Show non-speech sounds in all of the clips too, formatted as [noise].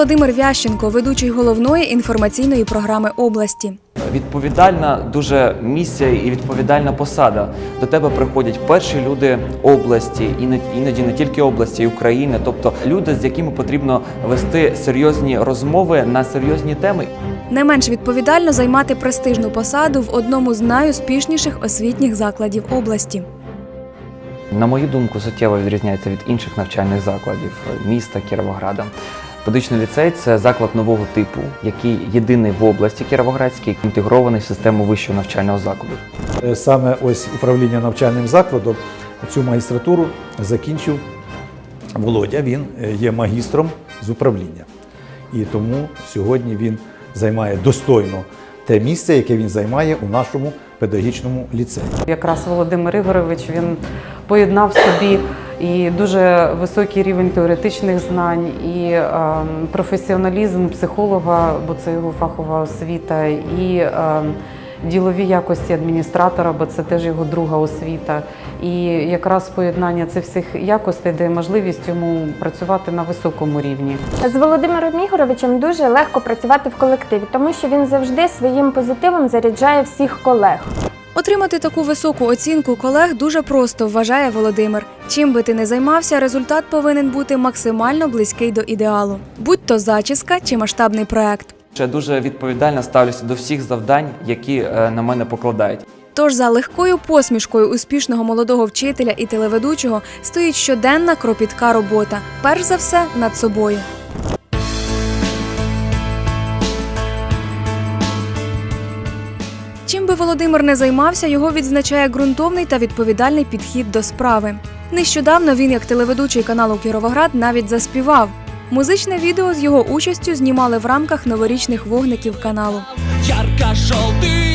Володимир Вященко, ведучий головної інформаційної програми області. Відповідальна дуже місія і відповідальна посада. До тебе приходять перші люди області, іноді, іноді не тільки області, і України, тобто люди, з якими потрібно вести серйозні розмови на серйозні теми. Не менш відповідально займати престижну посаду в одному з найуспішніших освітніх закладів області. На мою думку, суттєво відрізняється від інших навчальних закладів міста Кіровограда. Педагогічний ліцей це заклад нового типу, який єдиний в області Кіровоградській, інтегрований в систему вищого навчального закладу. Е, Саме ось управління навчальним закладом цю магістратуру закінчив Володя. Він е, є магістром з управління. І тому сьогодні він займає достойно те місце, яке він займає у нашому педагогічному ліцеї. Якраз Володимир Ігорович він поєднав собі і дуже високий рівень теоретичних знань, і е, професіоналізм психолога, бо це його фахова освіта, і е, ділові якості адміністратора, бо це теж його друга освіта. І якраз поєднання цих всіх якостей дає можливість йому працювати на високому рівні. З Володимиром Ігоровичем дуже легко працювати в колективі, тому що він завжди своїм позитивом заряджає всіх колег. Отримати таку високу оцінку колег дуже просто, вважає Володимир. Чим би ти не займався, результат повинен бути максимально близький до ідеалу, будь то зачіска чи масштабний проект. Я дуже відповідально ставлюся до всіх завдань, які е, на мене покладають. Тож за легкою посмішкою успішного молодого вчителя і телеведучого стоїть щоденна кропітка робота, перш за все над собою. Володимир не займався, його відзначає ґрунтовний та відповідальний підхід до справи. Нещодавно він, як телеведучий каналу Кіровоград, навіть заспівав. Музичне відео з його участю знімали в рамках новорічних вогників каналу. Ярко-желтые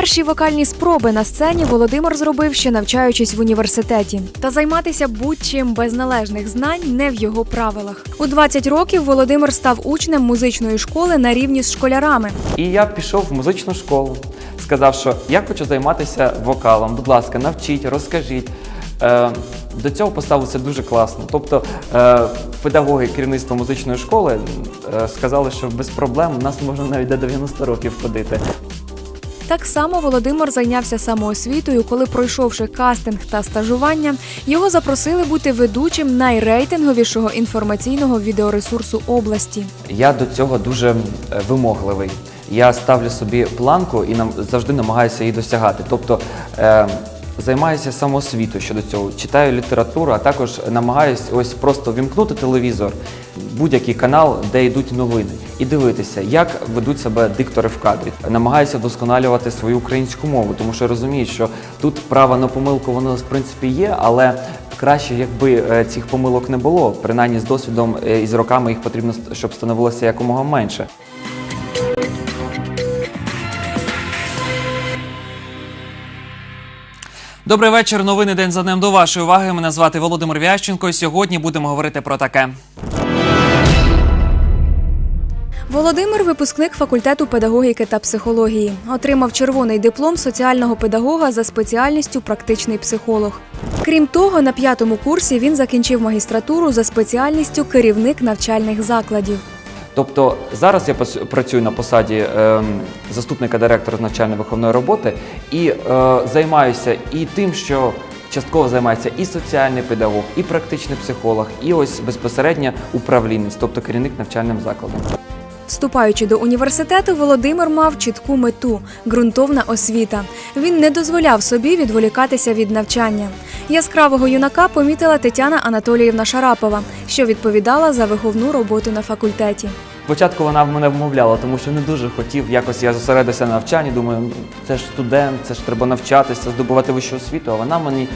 Перші вокальні спроби на сцені Володимир зробив ще навчаючись в університеті. Та займатися будь-чим без належних знань не в його правилах. У 20 років Володимир став учнем музичної школи на рівні з школярами. І я пішов в музичну школу, сказав, що я хочу займатися вокалом. Будь ласка, навчіть, розкажіть. Е, до цього поставилося дуже класно. Тобто е, педагоги керівництва музичної школи е, сказали, що без проблем у нас можна навіть до 90 років ходити. Так само Володимир зайнявся самоосвітою, коли, пройшовши кастинг та стажування, його запросили бути ведучим найрейтинговішого інформаційного відеоресурсу області. Я до цього дуже е, вимогливий. Я ставлю собі планку і нам завжди намагаюся її досягати. Тобто е, займаюся самоосвітою щодо цього, читаю літературу, а також намагаюся ось просто вімкнути телевізор, будь-який канал, де йдуть новини, і дивитися, як ведуть себе диктори в кадрі. Намагаюся вдосконалювати свою українську мову, тому що розумію, що тут право на помилку воно в принципі є, але краще, якби е, цих помилок не було. Принаймні з досвідом е, і з роками їх потрібно, щоб становилося якомога менше. Добрий вечір. Новини день за днем до вашої уваги. Мене звати Володимир Вященко. Сьогодні будемо говорити про таке. Володимир випускник факультету педагогіки та психології. Отримав червоний диплом соціального педагога за спеціальністю практичний психолог. Крім того, на п'ятому курсі він закінчив магістратуру за спеціальністю керівник навчальних закладів. Тобто зараз я працюю на посаді ем, заступника директора з навчально-виховної роботи і е, займаюся і тим, що частково займається і соціальний педагог, і практичний психолог, і ось безпосередньо управлінець, тобто керівник навчальним закладом. Вступаючи до університету, Володимир мав чітку мету ґрунтовна освіта. Він не дозволяв собі відволікатися від навчання. Яскравого юнака помітила Тетяна Анатоліївна Шарапова, що відповідала за виховну роботу на факультеті. Спочатку вона мене вмовляла, тому що не дуже хотів. Якось я зосередився на навчанні. Думаю, «Ну, це ж студент, це ж треба навчатися, здобувати вищу освіту. А вона мені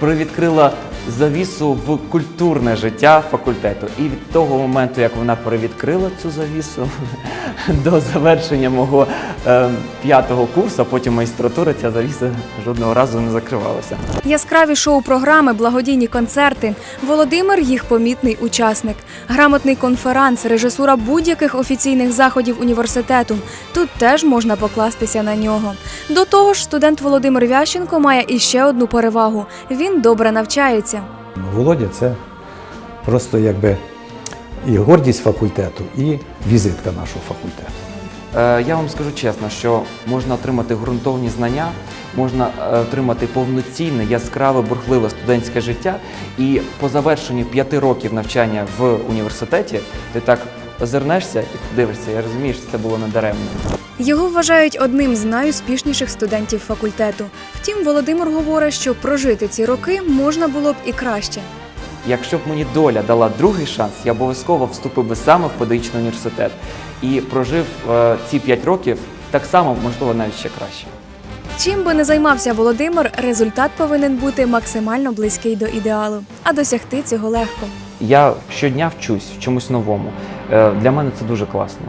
привідкрила завісу в культурне життя факультету. І від того моменту, як вона привідкрила цю завісу [laughs] до завершення мого е, п'ятого курсу, а потім магістратури, ця завіса жодного разу не закривалася. Яскраві шоу-програми, благодійні концерти. Володимир їх помітний учасник. Грамотний конферанс, режисура будь-яких офіційних заходів університету. Тут теж можна покластися на нього. До того ж, студент Володимир Вященко має іще одну перевагу: він добре навчається. Володя це просто якби і гордість факультету, і візитка нашого факультету. Е, Я вам скажу чесно, що можна отримати ґрунтовні знання, можна е, отримати повноцінне, яскраве, бурхливе студентське життя. І по завершенню п'яти років навчання в університеті ти так озирнешся і дивишся, я розумію, що це було недаремно. Його вважають одним з найуспішніших студентів факультету. Втім, Володимир говорить, що прожити ці роки можна було б і краще. Якщо б мені доля дала другий шанс, я обов'язково вступив би саме в педагогічний університет і прожив е, ці п'ять років так само, можливо, навіть ще краще. Чим би не займався Володимир, результат повинен бути максимально близький до ідеалу, а досягти цього легко. Я щодня вчусь в чомусь новому. Е, Для мене це дуже класно.